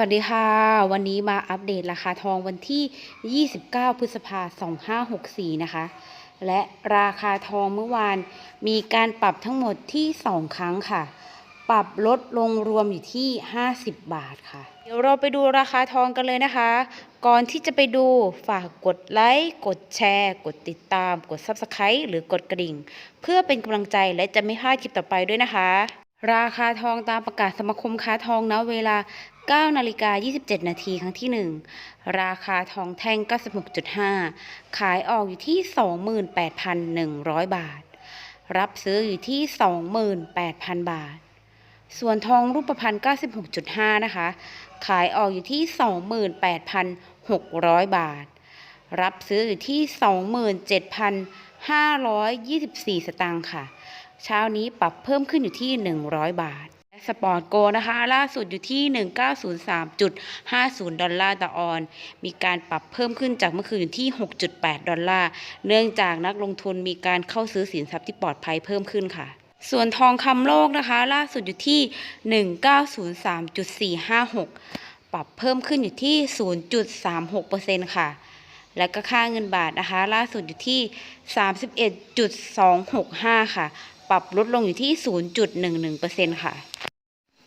สวัสดีค่ะ วันนี้มาอัปเดตราคาทองวันที่ 29 พฤษภาคม 2564 นะคะ และราคาทองเมื่อวานมีการปรับทั้งหมดที่ 2 ครั้งค่ะ ปรับลดลงรวมอยู่ที่ 50 บาทค่ะ เดี๋ยวเราไปดูราคาทองกันเลยนะคะ ก่อนที่จะไปดูฝากกดไลค์ กดแชร์ กดติดตาม กด Subscribe หรือกดกระดิ่ง เพื่อเป็นกำลังใจและจะไม่พลาดคลิปต่อไปด้วยนะคะ ราคาทองตามประกาศสมาคมค้าทองณเวลา 9นาฬิกา27 นาทีครั้งที่ 1 ราคาทองแท่ง 96.5 ขายออกอยู่ที่ 28,100 บาท รับซื้ออยู่ที่ 28,000 บาท ส่วนทองรูปพรรณ96.5 นะคะ ขายออกอยู่ที่ 28,600 บาท รับซื้ออยู่ที่ 27,524 สตางค์ค่ะ เช้านี้ปรับเพิ่มขึ้นอยู่ที่ 100 บาท สปอร์ตโกนะคะ ล่าสุดอยู่ที่ 1903.50 ดอลลาร์ต่อออน มีการปรับเพิ่มขึ้นจากเมื่อคืนอยู่ที่ 6.8 ดอลลาร์ เนื่องจากนักลงทุนมีการเข้าซื้อสินทรัพย์ที่ปลอดภัยเพิ่มขึ้นค่ะ ส่วนทองคำโลกนะคะ ล่าสุดอยู่ที่ 1903.456 ปรับเพิ่มขึ้นอยู่ที่ 0.36%ค่ะ และก็ค่าเงินบาทนะคะ ล่าสุดอยู่ที่ 31.265 ค่ะปรับลดลงอยู่ที่ 0.11%ค่ะ